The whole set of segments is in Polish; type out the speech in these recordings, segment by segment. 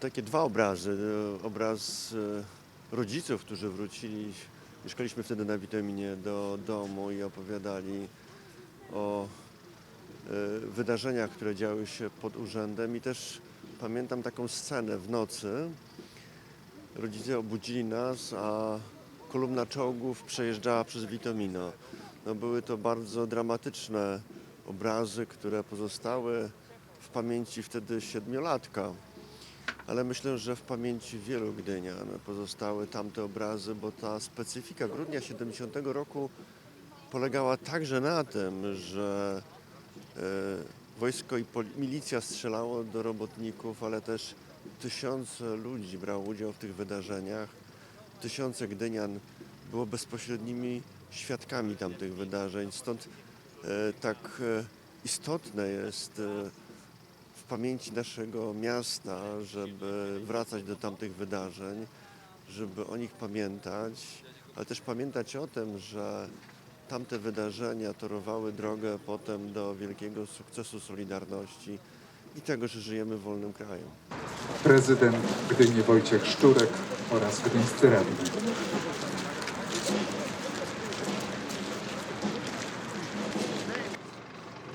takie dwa obrazy. E, Obraz e, rodziców, którzy wrócili, mieszkaliśmy wtedy na Witaminie, do domu i opowiadali o e, wydarzeniach, które działy się pod urzędem i też pamiętam taką scenę w nocy. Rodzice obudzili nas, a kolumna czołgów przejeżdżała przez Witomino. No, były to bardzo dramatyczne obrazy, które pozostały w pamięci wtedy siedmiolatka. Ale myślę, że w pamięci wielu Gdynian pozostały tamte obrazy, bo ta specyfika grudnia 70 roku polegała także na tym, że e, wojsko i milicja strzelało do robotników, ale też tysiące ludzi brało udział w tych wydarzeniach. Tysiące Gdynian było bezpośrednimi świadkami tamtych wydarzeń. Stąd e, tak e, istotne jest pamięci naszego miasta, żeby wracać do tamtych wydarzeń, żeby o nich pamiętać, ale też pamiętać o tym, że tamte wydarzenia torowały drogę potem do wielkiego sukcesu Solidarności i tego, że żyjemy w wolnym kraju. prezydent Gdyni Wojciech Szczurek oraz gdyńscy radni.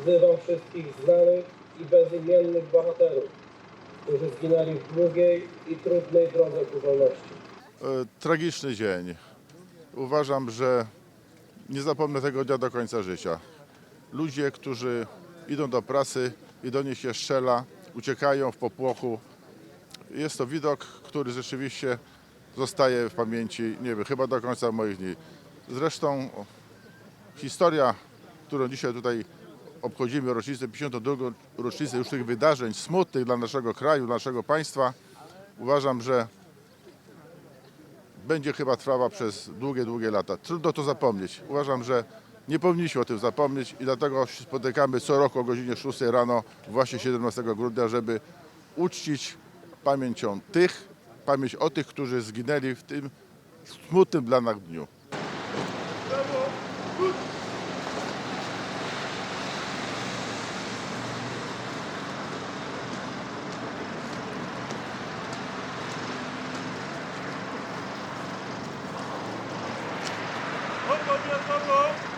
Wzywam wszystkich znanych i bezimiennych bohaterów, którzy zginęli w długiej i trudnej drodze ku wolności. E, tragiczny dzień. Uważam, że nie zapomnę tego dnia do końca życia. Ludzie, którzy idą do pracy i do nich się strzela, uciekają w popłochu. Jest to widok, który rzeczywiście zostaje w pamięci, nie wiem, chyba do końca moich dni. Zresztą historia, którą dzisiaj tutaj obchodzimy, rocznicę 52. rocznicę już tych wydarzeń smutnych dla naszego kraju, dla naszego państwa, uważam, że będzie chyba trwała przez długie, długie lata. Trudno to zapomnieć. Uważam, że nie powinniśmy o tym zapomnieć i dlatego się spotykamy co roku o godzinie 6 rano, właśnie 17 grudnia, żeby uczcić pamięcią tych, pamięć o tych, którzy zginęli w tym smutnym dla nas dniu. Deus, tá bom.